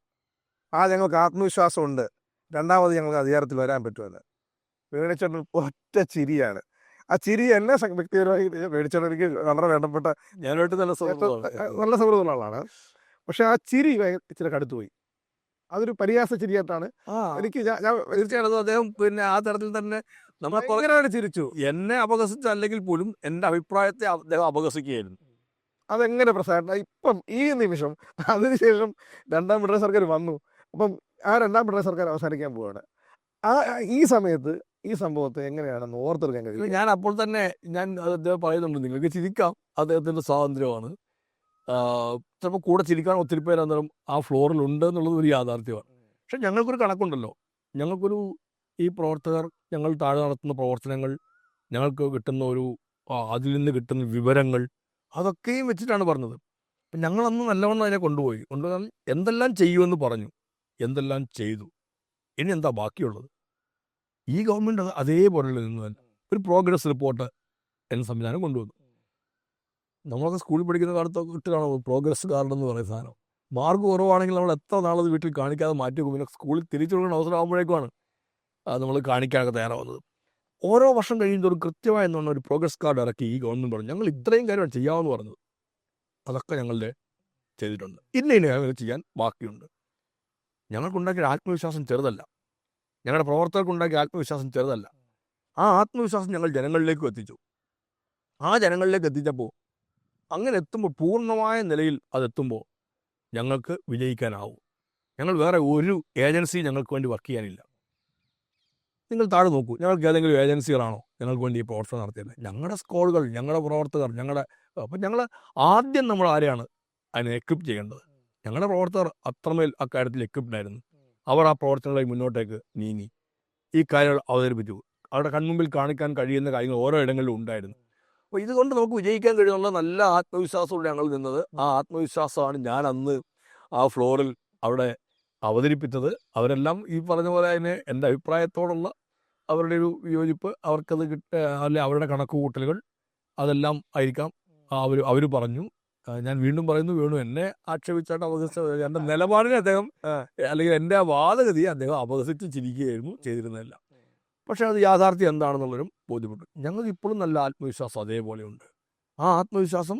ആ ഞങ്ങൾക്ക് ആത്മവിശ്വാസമുണ്ട്. രണ്ടാമത് ഞങ്ങൾക്ക് അധികാരത്തിൽ വരാൻ പറ്റുമെന്ന്. വേണിച്ചേട്ടൻ ഒറ്റ ചിരിയാണ്. ആ ചിരി എന്നെ വ്യക്തിപരമായി വേണിച്ചേട്ടൻ എനിക്ക് വളരെ വേണ്ടപ്പെട്ട ഞാനായിട്ട് നല്ല നല്ല സൗഹൃദമുള്ള ആളാണ്. പക്ഷെ ആ ചിരി ഇച്ചിരി കടുത്തുപോയി. അതൊരു പരിഹാസ ചിരിയായിട്ടാണ് എനിക്ക് ഞാൻ- തീർച്ചയായിട്ടും അദ്ദേഹം പിന്നെ ആ തരത്തിൽ തന്നെ നമ്മളെ കുറേ ചിരിച്ചു. എന്നെ അപകസിച്ച അല്ലെങ്കിൽ പോലും എന്റെ അഭിപ്രായത്തെ അദ്ദേഹം അപകസിക്കുകയായിരുന്നു അതെങ്ങനെ പ്രസാദ? ഇപ്പം ഈ നിമിഷം അതിനുശേഷം രണ്ടാം പിണറായി സർക്കാർ വന്നു. അപ്പം ആ രണ്ടാം പിണറായി സർക്കാർ അവസാനിക്കാൻ പോവാണ്. ആ ഈ സമയത്ത് ഈ സംഭവത്തെ എങ്ങനെയാണെന്ന് ഓർത്തെടുക്കാൻ കഴിയും ഞാൻ അപ്പോൾ തന്നെ ഞാൻ അദ്ദേഹം പറയുന്നുണ്ട് നിങ്ങൾക്ക് ചിരിക്കാം അദ്ദേഹത്തിന്റെ സ്വാതന്ത്ര്യമാണ്. ചിലപ്പോൾ കൂടെ ചിരിക്കാൻ ഒത്തിരി പേര് അന്നേരം ആ ഫ്ലോറിൽ ഉണ്ട് എന്നുള്ളത് ഒരു യാഥാർത്ഥ്യമാണ്. പക്ഷെ ഞങ്ങൾക്കൊരു കണക്കുണ്ടല്ലോ. ഞങ്ങൾക്കൊരു ഈ പ്രവർത്തകർ ഞങ്ങൾ താഴെ നടത്തുന്ന പ്രവർത്തനങ്ങൾ ഞങ്ങൾക്ക് കിട്ടുന്ന ഒരു അതിൽ നിന്ന് കിട്ടുന്ന വിവരങ്ങൾ അതൊക്കെയും വെച്ചിട്ടാണ് പറഞ്ഞത്. അപ്പം ഞങ്ങളന്ന് നല്ലവണ്ണം അതിനെ കൊണ്ടുപോയി. കൊണ്ടുപോയി എന്തെല്ലാം ചെയ്യുമെന്ന് പറഞ്ഞു. എന്തെല്ലാം ചെയ്തു. ഇനി എന്താ ബാക്കിയുള്ളത്? ഈ ഗവൺമെന്റ് അത് അതേപോലെ നിന്ന് തന്നെ ഒരു പ്രോഗ്രസ് റിപ്പോർട്ട് എന്ന സംവിധാനം കൊണ്ടുവന്നു. നമ്മളൊക്കെ സ്കൂളിൽ പഠിക്കുന്ന കാലത്ത് ഇട്ടാണ് പ്രോഗ്രസ് കാർഡ് എന്ന് പറയുന്ന സാധനം. മാർക്ക് കുറവാണെങ്കിൽ നമ്മൾ എത്ര നാളത് വീട്ടിൽ കാണിക്കാതെ മാറ്റി വെക്കും പിന്നെ സ്കൂളിൽ തിരിച്ചു കൊടുക്കുന്ന അവസരം ആകുമ്പോഴേക്കുമാണ് നമ്മൾ കാണിക്കാനൊക്കെ തയ്യാറാവുന്നത്. ഓരോ വർഷം കഴിയുന്നതോറും കൃത്യമായി എന്ന് പറഞ്ഞ ഒരു പ്രോഗ്രസ് കാർഡ് ഇറക്കി ഈ ഗവൺമെന്റ് പറഞ്ഞു. ഞങ്ങൾ ഇത്രയും കാര്യമാണ് ചെയ്യാമെന്ന് പറഞ്ഞത്. അതൊക്കെ ഞങ്ങളുടെ ചെയ്തിട്ടുണ്ട്. ഇന്ന ഇന്ന കാര്യങ്ങൾ ചെയ്യാൻ ബാക്കിയുണ്ട്. ഞങ്ങൾക്കുണ്ടാക്കിയ ആത്മവിശ്വാസം ചെറുതല്ല. ഞങ്ങളുടെ പ്രവർത്തകർക്കുണ്ടാക്കിയ ആത്മവിശ്വാസം ചെറുതല്ല. ആ ആത്മവിശ്വാസം ഞങ്ങൾ ജനങ്ങളിലേക്കും എത്തിച്ചു. ആ ജനങ്ങളിലേക്ക് എത്തിച്ചപ്പോൾ അങ്ങനെ എത്തുമ്പോൾ പൂർണമായ നിലയിൽ അതെത്തുമ്പോൾ ഞങ്ങൾക്ക് വിജയിക്കാനാവും. ഞങ്ങൾ വേറെ ഒരു ഏജൻസി ഞങ്ങൾക്ക് വേണ്ടി വർക്ക് ചെയ്യാനില്ല. നിങ്ങൾ താഴെ നോക്കൂ. ഞങ്ങൾക്ക് ഏതെങ്കിലും ഏജൻസികളാണോ ഞങ്ങൾക്ക് വേണ്ടി ഈ പ്രവർത്തനം നടത്തിയത് ഞങ്ങളുടെ സ്കോളുകൾ ഞങ്ങളുടെ പ്രവർത്തകർ ഞങ്ങളുടെ അപ്പം ഞങ്ങൾ ആദ്യം നമ്മൾ ആരെയാണ് അതിനെ എക്വിപ്പ് ചെയ്യേണ്ടത്? ഞങ്ങളുടെ പ്രവർത്തകർ അത്രമേൽ അക്കാര്യത്തിൽ എക്വിപ്ഡ് ആയിരുന്നു. അവർ ആ പ്രവർത്തനങ്ങളെ മുന്നോട്ടേക്ക് നീങ്ങി. ഈ കാര്യങ്ങൾ അവതരിപ്പിച്ചു. അവരുടെ കൺമുമ്പിൽ കാണിക്കാൻ കഴിയുന്ന കാര്യങ്ങൾ ഓരോ ഇടങ്ങളിലും ഉണ്ടായിരുന്നു. അപ്പോൾ ഇതുകൊണ്ട് നമുക്ക് വിജയിക്കാൻ കഴിയുന്നുള്ള നല്ല ആത്മവിശ്വാസത്തോടെ ഞങ്ങൾ നിന്നത്. ആ ആത്മവിശ്വാസമാണ് ഞാൻ അന്ന് ആ ഫ്ലോറിൽ അവിടെ അവതരിപ്പിച്ചത്. അവരെല്ലാം ഈ പറഞ്ഞ പോലെ അതിന് എന്റെ അഭിപ്രായത്തോടുള്ള അവരുടെ ഒരു വിയോജിപ്പ് അവർക്കത് കിട്ട അല്ലെ അവരുടെ കണക്ക് കൂട്ടലുകൾ അതെല്ലാം ആയിരിക്കാം. അവർ അവർ പറഞ്ഞു. ഞാൻ വീണ്ടും പറയുന്നു വീണ്ടും എന്നെ ആക്ഷേപിച്ചാണ് അപകസിച്ചത് എന്റെ നിലപാടിനെ അദ്ദേഹം അല്ലെങ്കിൽ എന്റെ വാദഗതിയെ അദ്ദേഹം അപകസിച്ച് ചിരിക്കുകയായിരുന്നു ചെയ്തിരുന്നതല്ല. പക്ഷേ അത് യാഥാർത്ഥ്യം എന്താണെന്നുള്ളൊരു ബോധ്യപ്പെട്ടു. ഞങ്ങൾക്ക് ഇപ്പോഴും നല്ല ആത്മവിശ്വാസം അതേപോലെ ഉണ്ട്. ആ ആത്മവിശ്വാസം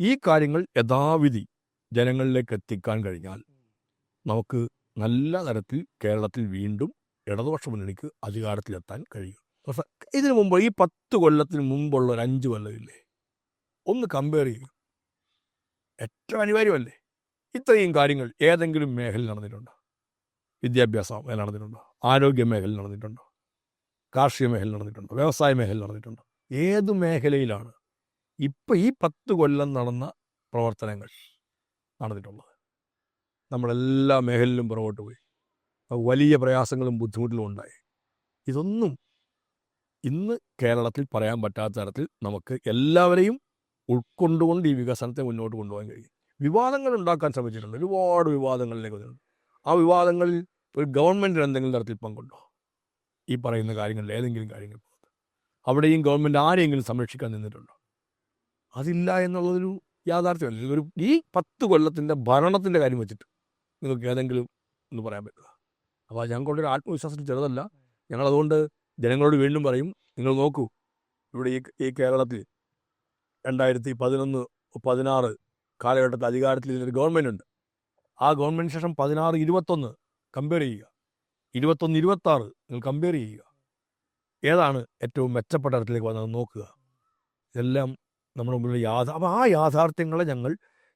ഈ കാര്യങ്ങൾ യഥാവിധി ജനങ്ങളിലേക്ക് എത്തിക്കാൻ കഴിഞ്ഞാൽ നമുക്ക് നല്ല തരത്തിൽ കേരളത്തിൽ വീണ്ടും ഇടതുപക്ഷ മുന്നണിക്ക് അധികാരത്തിലെത്താൻ കഴിയും. പക്ഷേ ഇതിനു മുമ്പ് ഈ പത്ത് കൊല്ലത്തിന് മുമ്പുള്ള ഒരു അഞ്ച് കൊല്ലമില്ലേ? ഒന്ന് കമ്പയർ ചെയ്യും. ഏറ്റവും അനിവാര്യമല്ലേ? ഇത്രയും കാര്യങ്ങൾ ഏതെങ്കിലും മേഖലയിൽ നടന്നിട്ടുണ്ടോ? വിദ്യാഭ്യാസ മേഖല നടന്നിട്ടുണ്ടോ? ആരോഗ്യ മേഖലയിൽ നടന്നിട്ടുണ്ടോ? കാർഷിക മേഖല നടന്നിട്ടുണ്ടോ വ്യവസായ മേഖല നടന്നിട്ടുണ്ടോ. ഏത് മേഖലയിലാണ് ഇപ്പം ഈ പത്ത് കൊല്ലം നടന്ന പ്രവർത്തനങ്ങൾ നടന്നിട്ടുള്ളത്? നമ്മളെല്ലാ മേഖലയിലും പുറകോട്ട് പോയി. വലിയ പ്രയാസങ്ങളും ബുദ്ധിമുട്ടുകളും ഉണ്ടായി. ഇതൊന്നും ഇന്ന് കേരളത്തിൽ പറയാൻ പറ്റാത്ത തരത്തിൽ നമുക്ക് എല്ലാവരെയും ഉൾക്കൊണ്ടുകൊണ്ട് ഈ വികസനത്തെ മുന്നോട്ട് കൊണ്ടുപോകാൻ കഴിയും. വിവാദങ്ങൾ ഉണ്ടാക്കാൻ ശ്രമിച്ചിട്ടുണ്ട്. ഒരുപാട് വിവാദങ്ങളിലേക്ക് വന്നിട്ടുണ്ട് ആ വിവാദങ്ങളിൽ ഒരു ഗവൺമെന്റ് എന്തെങ്കിലും തരത്തിൽ പങ്കുണ്ടോ? ഈ പറയുന്ന കാര്യങ്ങളിൽ ഏതെങ്കിലും കാര്യങ്ങൾ അവിടെയും ഗവൺമെന്റ് ആരെയെങ്കിലും സംരക്ഷിക്കാൻ നിന്നിട്ടുണ്ടോ? അതില്ല എന്നുള്ളതൊരു യാഥാർത്ഥ്യമല്ല. ഒരു ഈ പത്ത് കൊല്ലത്തിന്റെ ഭരണത്തിന്റെ കാര്യം വെച്ചിട്ട് നിങ്ങൾക്ക് ഏതെങ്കിലും ഒന്ന് പറയാൻ പറ്റുക അപ്പോൾ ഞങ്ങൾക്കൊണ്ടൊരു ആത്മവിശ്വാസം ചെറുതല്ല. ഞങ്ങളതുകൊണ്ട് ജനങ്ങളോട് വീണ്ടും പറയും നിങ്ങൾ നോക്കൂ ഇവിടെ ഈ ഈ കേരളത്തിൽ രണ്ടായിരത്തി പതിനൊന്ന് പതിനാറ് കാലഘട്ടത്തിൽ അധികാരത്തിൽ ഇതിനൊരു ഗവൺമെന്റ് ഉണ്ട്. ആ ഗവൺമെന്റ് ശേഷം പതിനാറ് ഇരുപത്തൊന്ന് കമ്പയർ ചെയ്യുക. ഇരുപത്തൊന്ന് ഇരുപത്താറ് നിങ്ങൾ കമ്പയർ ചെയ്യുക. ഏതാണ് ഏറ്റവും മെച്ചപ്പെട്ട തരത്തിലേക്ക് വന്നത് നോക്കുക. ഇതെല്ലാം നമ്മുടെ മുമ്പിൽ യാഥാ അപ്പോൾ ആ യാഥാർത്ഥ്യങ്ങളെ ഞങ്ങൾ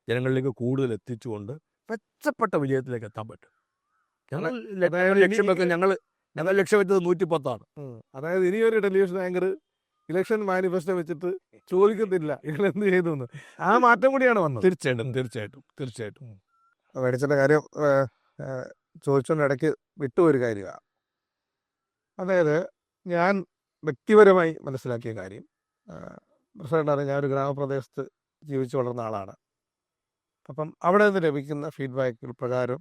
ജനങ്ങളിലേക്ക് കൂടുതൽ എത്തിച്ചുകൊണ്ട് മെച്ചപ്പെട്ട വിജയത്തിലേക്ക് എത്താൻ പറ്റും. ഞങ്ങൾ ലക്ഷ്യം വെക്കുന്നത് ഞങ്ങൾ ഞങ്ങൾ ലക്ഷ്യം വെച്ചത് നൂറ്റി പത്താണ്. അതായത് ഇനിയൊരു ടെലിവിഷൻ ആങ്കർ ഇലക്ഷൻ മാനിഫെസ്റ്റോ വെച്ചിട്ട് ചോദിക്കത്തില്ല. ഇയാൾ എന്ത് ചെയ്തു എന്ന് ആ മാറ്റം കൂടിയാണ് വന്നത്. തീർച്ചയായിട്ടും തീർച്ചയായിട്ടും തീർച്ചയായിട്ടും. മേടിച്ചിട്ട് കാര്യം വിട്ടു ഇടയ്ക്ക് വിട്ടുപോയൊരു കാര്യമാണ് അതായത് ഞാൻ വ്യക്തിപരമായി മനസ്സിലാക്കിയ കാര്യം ഞാൻ ഒരു ഗ്രാമപ്രദേശത്ത് ജീവിച്ചു വളർന്ന ആളാണ്. അപ്പം അവിടെ നിന്ന് ലഭിക്കുന്ന ഫീഡ്ബാക്കുകൾ പ്രകാരം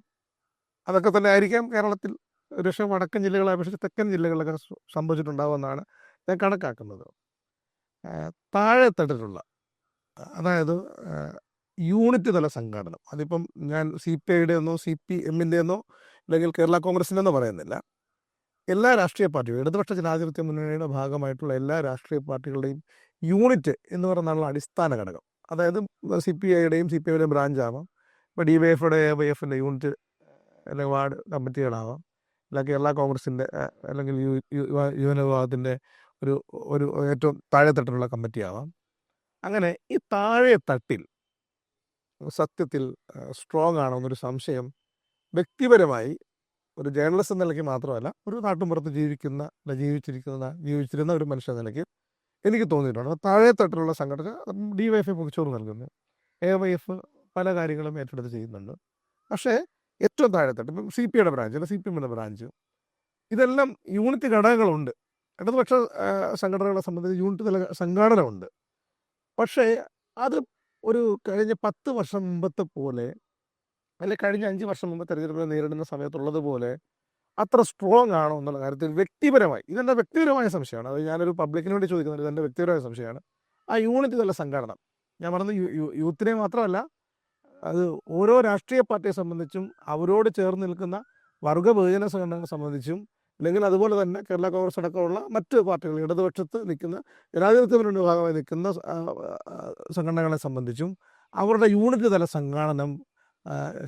അതൊക്കെ തന്നെ ആയിരിക്കാം കേരളത്തിൽ ഒരുപക്ഷെ വടക്കൻ ജില്ലകളെ അപേക്ഷിച്ച് തെക്കൻ ജില്ലകളിലൊക്കെ സംഭവിച്ചിട്ടുണ്ടാവുമെന്നാണ് ഞാൻ കണക്കാക്കുന്നത്. താഴെ തട്ടിലുള്ള അതായത് യൂണിറ്റ് തല സംഘടനം. അതിപ്പം ഞാൻ സി പി ഐയുടെ ഒന്നോ സി പി എമ്മിന്റെ ഒന്നോ അല്ലെങ്കിൽ കേരള കോൺഗ്രസിന്റെ ഒന്നോ പറയുന്നില്ല. എല്ലാ രാഷ്ട്രീയ പാർട്ടിയും ഇടതുപക്ഷ ജനാധിപത്യ മുന്നണിയുടെ ഭാഗമായിട്ടുള്ള എല്ലാ രാഷ്ട്രീയ പാർട്ടികളുടെയും യൂണിറ്റ് എന്ന് പറയുന്നതാണ് അടിസ്ഥാന ഘടകം. അതായത് സി പി ഐയുടെയും സി പി ഐയുടെയും ബ്രാഞ്ച് ആവാം ഇപ്പോൾ ഡി വൈ എഫുടെ എ വൈ എഫിന്റെ യൂണിറ്റ് അല്ലെങ്കിൽ വാർഡ് കമ്മിറ്റികളാവാം. അല്ലെങ്കിൽ കേരള കോൺഗ്രസിന്റെ അല്ലെങ്കിൽ യു യു യുവ- യുവന ഒരു ഒരു ഏറ്റവും താഴെത്തട്ടിലുള്ള കമ്മിറ്റി ആവാം അങ്ങനെ ഈ താഴെ തട്ടിൽ സത്യത്തിൽ സ്ട്രോങ് ആണോ എന്നൊരു സംശയം വ്യക്തിപരമായി ഒരു ജേർണലിസ്റ്റ് എന്ന നിലയ്ക്ക് മാത്രമല്ല ഒരു നാട്ടുമ്പുറത്ത് ജീവിക്കുന്ന ജീവിച്ചിരിക്കുന്ന ജീവിച്ചിരുന്ന ഒരു മനുഷ്യ നിലയ്ക്ക് എനിക്ക് തോന്നിയിട്ടുണ്ട്. താഴെ തട്ടിലുള്ള സംഘടന ഡി വൈ പൊക്കിച്ചോറ് നൽകുന്നു. എ വൈ എഫ് പല കാര്യങ്ങളും ഏറ്റെടുത്ത് ചെയ്യുന്നുണ്ട്. പക്ഷേ ഏറ്റവും താഴെ തട്ട് ഇപ്പം സി പി ഐയുടെ ബ്രാഞ്ച് അല്ലെങ്കിൽ സി പി എമ്മിന്റെ ബ്രാഞ്ച് ഇതെല്ലാം യൂണിറ്റ് ഘടകങ്ങളുണ്ട്. ഇടതുപക്ഷ സംഘടനകളെ സംബന്ധിച്ച് യൂണിറ്റ് തല സംഘാടനമുണ്ട്. പക്ഷേ അത് ഒരു കഴിഞ്ഞ പത്ത് വർഷം മുമ്പത്തെ പോലെ അല്ലെ കഴിഞ്ഞ അഞ്ച് വർഷം മുമ്പ് തെരഞ്ഞെടുപ്പിനെ നേരിടുന്ന സമയത്തുള്ളതുപോലെ അത്ര സ്ട്രോങ് ആണോ എന്നുള്ള കാര്യത്തിൽ വ്യക്തിപരമായി ഇതെന്റെ വ്യക്തിപരമായ സംശയമാണ്. അത് ഞാനൊരു പബ്ലിക്കിന് വേണ്ടി ചോദിക്കുന്നത് ഇതെന്റെ വ്യക്തിപരമായ സംശയമാണ്. ആ യൂണിറ്റ് തല സംഘടന. ഞാൻ പറഞ്ഞത് യൂത്തിനെ മാത്രമല്ല അത് ഓരോ രാഷ്ട്രീയ പാർട്ടിയെ സംബന്ധിച്ചും അവരോട് ചേർന്ന് നിൽക്കുന്ന വർഗ ബഹുജന സംഘടനകളെ സംബന്ധിച്ചും അല്ലെങ്കിൽ അതുപോലെ തന്നെ കേരള കോൺഗ്രസ് അടക്കമുള്ള മറ്റ് പാർട്ടികൾ ഇടതുപക്ഷത്ത് നിൽക്കുന്ന ജനാധിപത്യ മുന്നണി ഭാഗമായി നിൽക്കുന്ന സംഘടനകളെ സംബന്ധിച്ചും അവരുടെ യൂണിറ്റ് തല സംഘാടനം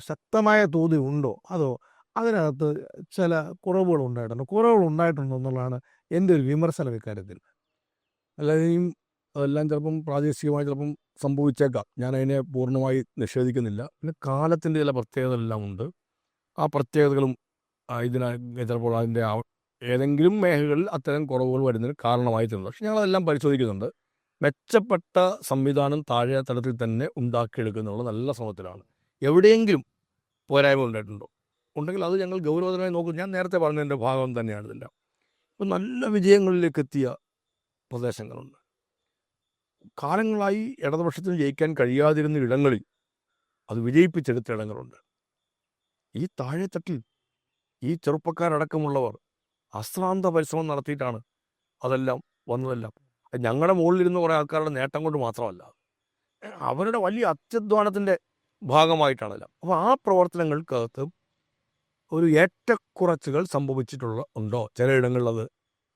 ശക്തമായ തോതിൽ ഉണ്ടോ? അതോ അതിനകത്ത് ചില കുറവുകൾ ഉണ്ടായിട്ടുണ്ട്? കുറവുകൾ ഉണ്ടായിട്ടുണ്ടോ എന്നുള്ളതാണ് എന്റെ ഒരു വിമർശനം ഇക്കാര്യത്തിൽ അല്ലെങ്കിൽ അതെല്ലാം ചിലപ്പം പ്രാദേശികമായി ചിലപ്പം സംഭവിച്ചേക്കാം. ഞാൻ അതിനെ പൂർണമായി നിഷേധിക്കുന്നില്ല. പിന്നെ കാലത്തിന്റെ ചില പ്രത്യേകതകളെല്ലാം ഉണ്ട്. ആ പ്രത്യേകതകളും ഇതിനെ ചിലപ്പോൾ അതിന്റെ ഏതെങ്കിലും മേഖലകളിൽ അത്തരം കുറവുകൾ വരുന്നതിന് കാരണമായിട്ടുണ്ട് പക്ഷെ ഞങ്ങളതെല്ലാം പരിശോധിക്കുന്നുണ്ട്. മെച്ചപ്പെട്ട സംവിധാനം താഴെ തലത്തിൽ തന്നെ ഉണ്ടാക്കിയെടുക്കുന്നുള്ള നല്ല ശ്രമത്തിലാണ്. എവിടെയെങ്കിലും പോരായ്മ ഉണ്ടായിട്ടുണ്ടോ? ഉണ്ടെങ്കിൽ അത് ഞങ്ങൾ ഗൗരവതരമായി നോക്കും. ഞാൻ നേരത്തെ പറഞ്ഞതിന്റെ ഭാഗം തന്നെയാണ് ഇതെല്ലാം ഇപ്പം നല്ല വിജയങ്ങളിലേക്ക് എത്തിയ പ്രദേശങ്ങളുണ്ട്. കാലങ്ങളായി ഇടതുപക്ഷത്തിന് ജയിക്കാൻ കഴിയാതിരുന്ന ഇടങ്ങളിൽ അത് വിജയിപ്പിച്ചെടുത്ത ഇടങ്ങളുണ്ട്. ഈ താഴെത്തട്ടിൽ ഈ ചെറുപ്പക്കാരടക്കമുള്ളവർ അശ്രാന്ത പരിശ്രമം നടത്തിയിട്ടാണ് അതെല്ലാം വന്നതെല്ലാം. ഞങ്ങളുടെ മുകളിലിരുന്ന കുറേ ആൾക്കാരുടെ നേട്ടം കൊണ്ട് മാത്രമല്ല അവരുടെ വലിയ അത്യധ്വാനത്തിന്റെ ഭാഗമായിട്ടാണല്ലോ. അപ്പോൾ ആ പ്രവർത്തനങ്ങൾക്കകത്ത് ഒരു ഏറ്റക്കുറച്ചുകൾ സംഭവിച്ചിട്ടുള്ള ഉണ്ടോ? ചിലയിടങ്ങളിൽ അത്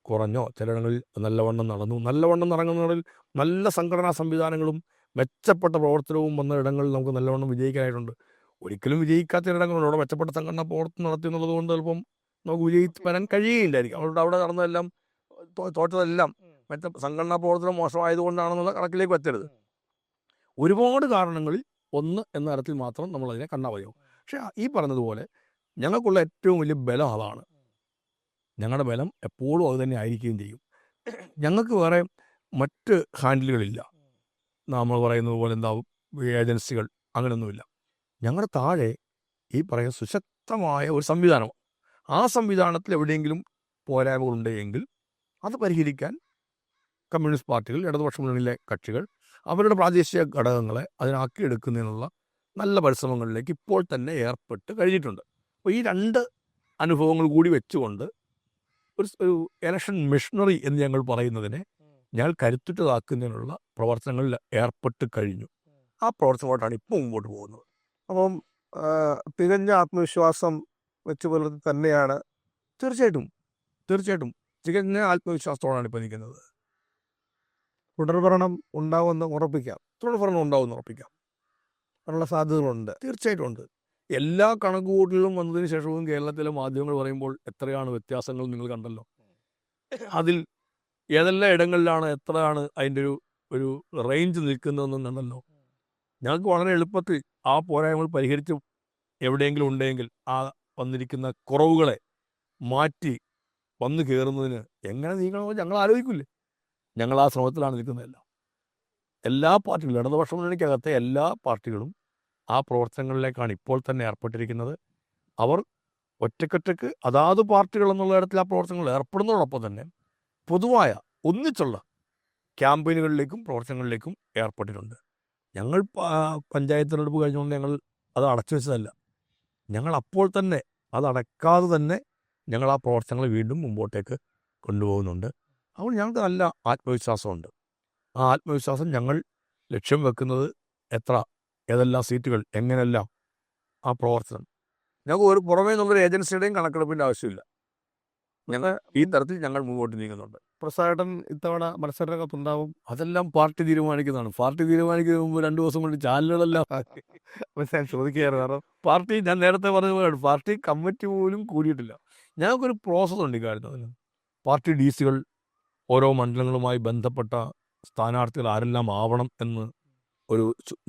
കുറഞ്ഞോ? ചിലയിടങ്ങളിൽ നല്ലവണ്ണം നടന്നു. നല്ലവണ്ണം നടങ്ങുന്നതിൽ നല്ല സംഘടനാ സംവിധാനങ്ങളും മെച്ചപ്പെട്ട പ്രവർത്തനവും വന്ന ഇടങ്ങളിൽ നമുക്ക് നല്ലവണ്ണം വിജയിക്കാനായിട്ടുണ്ട്. ഒരിക്കലും വിജയിക്കാത്ത ഇടങ്ങളുണ്ട്. അവിടെ മെച്ചപ്പെട്ട സംഘടനാ പ്രവർത്തനം നടത്തി എന്നുള്ളത് കൊണ്ട് ചിലപ്പം നമുക്ക് വിജയിച്ച് കഴിയില്ലായിരിക്കും അവരുടെ അവിടെ നടന്നതെല്ലാം തോറ്റതെല്ലാം മെച്ച സംഘടനാ പ്രവർത്തനം മോശമായതുകൊണ്ടാണെന്നുള്ള കണക്കിലേക്ക് വെച്ചരുത് ഒരുപാട് കാരണങ്ങളിൽ ഒന്ന് എന്ന തരത്തിൽ മാത്രം നമ്മളതിനെ കണ്ടാൽ മതിയാവും പക്ഷേ ഈ പറഞ്ഞതുപോലെ ഞങ്ങൾക്കുള്ള ഏറ്റവും വലിയ ബലം അതാണ്. ഞങ്ങളുടെ ബലം എപ്പോഴും അത് തന്നെ ആയിരിക്കുകയും ചെയ്യും. ഞങ്ങൾക്ക് വേറെ മറ്റ് ഹാൻഡിലുകളില്ല. നമ്മൾ പറയുന്നത് പോലെ എന്താ ഏജൻസികൾ അങ്ങനെയൊന്നുമില്ല. ഞങ്ങളുടെ താഴെ ഈ പറയുന്ന സുശക്തമായ ഒരു സംവിധാനം. ആ സംവിധാനത്തിൽ എവിടെയെങ്കിലും പോരായ്മകളുണ്ടെങ്കിൽ അത് പരിഹരിക്കാൻ കമ്മ്യൂണിസ്റ്റ് പാർട്ടികൾ ഇടതുപക്ഷ മുന്നണിയിലെ കക്ഷികൾ അവരുടെ പ്രാദേശിക ഘടകങ്ങളെ അതിനാക്കിയെടുക്കുന്നതിനുള്ള നല്ല പരിശ്രമങ്ങളിലേക്ക് ഇപ്പോൾ തന്നെ ഏർപ്പെട്ട് കഴിഞ്ഞിട്ടുണ്ട്. അപ്പോൾ ഈ രണ്ട് അനുഭവങ്ങൾ കൂടി വെച്ചുകൊണ്ട് ഒരു ഒരു എലക്ഷൻ മിഷണറി എന്ന് ഞങ്ങൾ പറയുന്നതിനെ ഞങ്ങൾ കരുത്തുറ്റതാക്കുന്നതിനുള്ള പ്രവർത്തനങ്ങളിൽ ഏർപ്പെട്ട് കഴിഞ്ഞു. ആ പ്രവർത്തനമായിട്ടാണ് ഇപ്പോൾ മുമ്പോട്ട് പോകുന്നത്. അപ്പം തികഞ്ഞ ആത്മവിശ്വാസം വെച്ച് പുലർത്തി തന്നെയാണ് തീർച്ചയായിട്ടും തീർച്ചയായിട്ടും തികഞ്ഞ ആത്മവിശ്വാസത്തോടാണ് ഇപ്പോൾ നിൽക്കുന്നത്. തുടർഭരണം ഉണ്ടാവുമെന്ന് ഉറപ്പിക്കാം. തുടർഭരണം ഉണ്ടാവുമെന്ന് ഉറപ്പിക്കാം. അതിനുള്ള സാധ്യതകളുണ്ട്. തീർച്ചയായിട്ടും ഉണ്ട്. എല്ലാ കണക്കുകൂട്ടലും വന്നതിന് ശേഷവും കേരളത്തിലെ മാധ്യമങ്ങൾ പറയുമ്പോൾ എത്രയാണ് വ്യത്യാസങ്ങൾ നിങ്ങൾ കണ്ടല്ലോ? അതിൽ ഏതെല്ലാം ഇടങ്ങളിലാണ് എത്രയാണ് അതിന്റെ ഒരു ഒരു റേഞ്ച് നിൽക്കുന്നതെന്നും കണ്ടല്ലോ? ഞങ്ങൾക്ക് വളരെ എളുപ്പത്തിൽ ആ പോരായ്മകൾ പരിഹരിച്ച് എവിടെയെങ്കിലും ഉണ്ടെങ്കിൽ ആ വന്നിരിക്കുന്ന കുറവുകളെ മാറ്റി വന്നു കയറുന്നതിന് എങ്ങനെ നീങ്ങണമെന്ന് ഞങ്ങൾ ആലോചിക്കില്ലേ ഞങ്ങൾ ആ ശ്രമത്തിലാണ് നിൽക്കുന്നതെല്ലാം. എല്ലാ പാർട്ടികളും ഇടതുപക്ഷ മുന്നണിക്കകത്തെ എല്ലാ പാർട്ടികളും ആ പ്രവർത്തനങ്ങളിലേക്കാണ് ഇപ്പോൾ തന്നെ ഏർപ്പെട്ടിരിക്കുന്നത്. അവർ ഒറ്റക്കൊറ്റക്ക് അതാത് പാർട്ടികൾ എന്നുള്ള ഇടത്തിൽ ആ പ്രവർത്തനങ്ങളിൽ ഏർപ്പെടുന്നതോടൊപ്പം തന്നെ പൊതുവായ ഒന്നിച്ചുള്ള ക്യാമ്പയിനുകളിലേക്കും പ്രവർത്തനങ്ങളിലേക്കും ഏർപ്പെട്ടിട്ടുണ്ട്. ഞങ്ങൾ പഞ്ചായത്ത് തിരഞ്ഞെടുപ്പ് കഴിഞ്ഞുകൊണ്ട് ഞങ്ങൾ അത് അടച്ചു വെച്ചതല്ല. ഞങ്ങൾ അപ്പോൾ തന്നെ അതടക്കാതെ തന്നെ ഞങ്ങൾ ആ പ്രവർത്തനങ്ങൾ വീണ്ടും മുമ്പോട്ടേക്ക് കൊണ്ടുപോകുന്നുണ്ട്. അപ്പോൾ ഞങ്ങൾക്ക് നല്ല ആത്മവിശ്വാസമുണ്ട്. ആ ആത്മവിശ്വാസം ഞങ്ങൾ ലക്ഷ്യം വെക്കുന്നത് എത്ര ഏതെല്ലാം സീറ്റുകൾ എങ്ങനെല്ലാം ആ പ്രവർത്തനം. ഞങ്ങൾക്ക് ഒരു പുറമേ നിന്നുള്ളൊരു ഏജൻസിയുടെയും കണക്കെടുപ്പിന്റെ ആവശ്യമില്ല. ഞങ്ങൾ ഈ തരത്തിൽ ഞങ്ങൾ മുമ്പോട്ട് നീങ്ങുന്നുണ്ട്. പ്രസാദൻ ഇത്തവണ മത്സരരംഗത്തുണ്ടാവും അതെല്ലാം പാർട്ടി തീരുമാനിക്കുന്നതാണ്. പാർട്ടി തീരുമാനിക്കുന്നതിന് മുമ്പ് രണ്ടു ദിവസം കൊണ്ട് ചാനലുകളെല്ലാം ഞാൻ ചോദിക്കുകയായിരുന്നു കാരണം പാർട്ടി ഞാൻ നേരത്തെ പറഞ്ഞ പോലെയാണ് പാർട്ടി കമ്മിറ്റി പോലും കൂടിയിട്ടില്ല. ഞങ്ങൾക്കൊരു പ്രോസസ്സ് ഉണ്ട് ഈ കാര്യത്തിൽ. പാർട്ടി ഡി സികൾ ഓരോ മണ്ഡലങ്ങളുമായി ബന്ധപ്പെട്ട സ്ഥാനാർത്ഥികൾ ആരെല്ലാം ആവണം എന്ന് ഒരു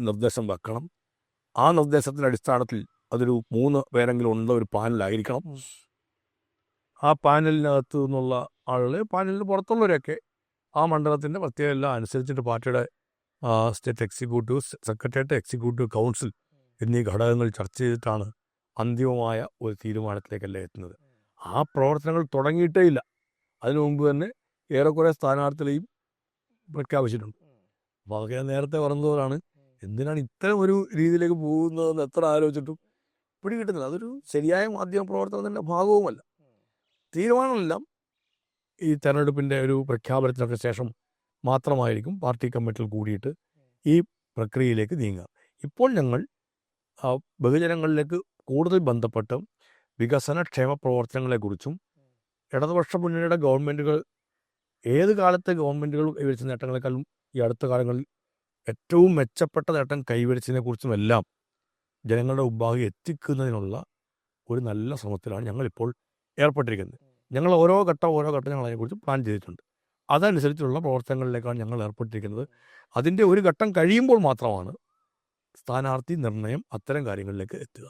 നിർദ്ദേശം വെക്കണം. ആ നിർദ്ദേശത്തിന്റെ അടിസ്ഥാനത്തിൽ അതൊരു മൂന്ന് പേരെങ്കിലും ഉള്ള ഒരു പാനലായിരിക്കണം. ആ പാനലിനകത്ത് നിന്നുള്ള ആളുകൾ പാനലിന് പുറത്തുള്ളവരൊക്കെ ആ മണ്ഡലത്തിന്റെ പ്രത്യേക എല്ലാം അനുസരിച്ചിട്ട് പാർട്ടിയുടെ state executive secretariat executive council എന്നീ ഘടകങ്ങൾ ചർച്ച ചെയ്തിട്ടാണ് അന്തിമമായ ഒരു തീരുമാനത്തിലേക്കല്ല എത്തുന്നത്. ആ പ്രവർത്തനങ്ങൾ തുടങ്ങിയിട്ടേ ഇല്ല. അതിനു മുമ്പ് തന്നെ ഏറെക്കുറെ സ്ഥാനാർത്ഥികളെയും പ്രഖ്യാപിച്ചിട്ടുണ്ട്. അപ്പോൾ അതൊക്കെ ഞാൻ നേരത്തെ പറഞ്ഞതുപോലാണ്. എന്തിനാണ് ഇത്തരം ഒരു രീതിയിലേക്ക് പോകുന്നതെന്ന് എത്ര ആലോചിച്ചിട്ടും പിടികിട്ടുന്നില്ല. അതൊരു ശരിയായ മാധ്യമ പ്രവർത്തനത്തിന്റെ ഭാഗവുമല്ല. തീരുമാനമെല്ലാം ഈ തെരഞ്ഞെടുപ്പിന്റെ ഒരു പ്രഖ്യാപനത്തിനൊക്കെ ശേഷം മാത്രമായിരിക്കും പാർട്ടി കമ്മിറ്റിയിൽ കൂടിയിട്ട് ഈ പ്രക്രിയയിലേക്ക് നീങ്ങുക. ഇപ്പോൾ ഞങ്ങൾ ബഹുജനങ്ങളിലേക്ക് കൂടുതൽ ബന്ധപ്പെട്ട് വികസന ക്ഷേമ പ്രവർത്തനങ്ങളെക്കുറിച്ചും ഇടതുപക്ഷ മുന്നണിയുടെ ഗവൺമെന്റുകൾ ഏത് കാലത്തെ ഗവൺമെന്റുകൾ കൈവരിച്ച നേട്ടങ്ങളെക്കാളും ഈ അടുത്ത കാലങ്ങളിൽ ഏറ്റവും മെച്ചപ്പെട്ട നേട്ടം കൈവരിച്ചതിനെ കുറിച്ചും എല്ലാം ജനങ്ങളുടെ മുമ്പാകെ എത്തിക്കുന്നതിനുള്ള ഒരു നല്ല ശ്രമത്തിലാണ് ഞങ്ങളിപ്പോൾ ഏർപ്പെട്ടിരിക്കുന്നത്. ഞങ്ങൾ ഓരോ ഘട്ടം ഓരോ ഘട്ടം ഞങ്ങൾ അതിനെക്കുറിച്ച് പ്ലാൻ ചെയ്തിട്ടുണ്ട്. അതനുസരിച്ചുള്ള പ്രവർത്തനങ്ങളിലേക്കാണ് ഞങ്ങൾ ഏർപ്പെട്ടിരിക്കുന്നത്. അതിന്റെ ഒരു ഘട്ടം കഴിയുമ്പോൾ മാത്രമാണ് സ്ഥാനാർത്ഥി നിർണയം അത്തരം കാര്യങ്ങളിലേക്ക് എത്തുക.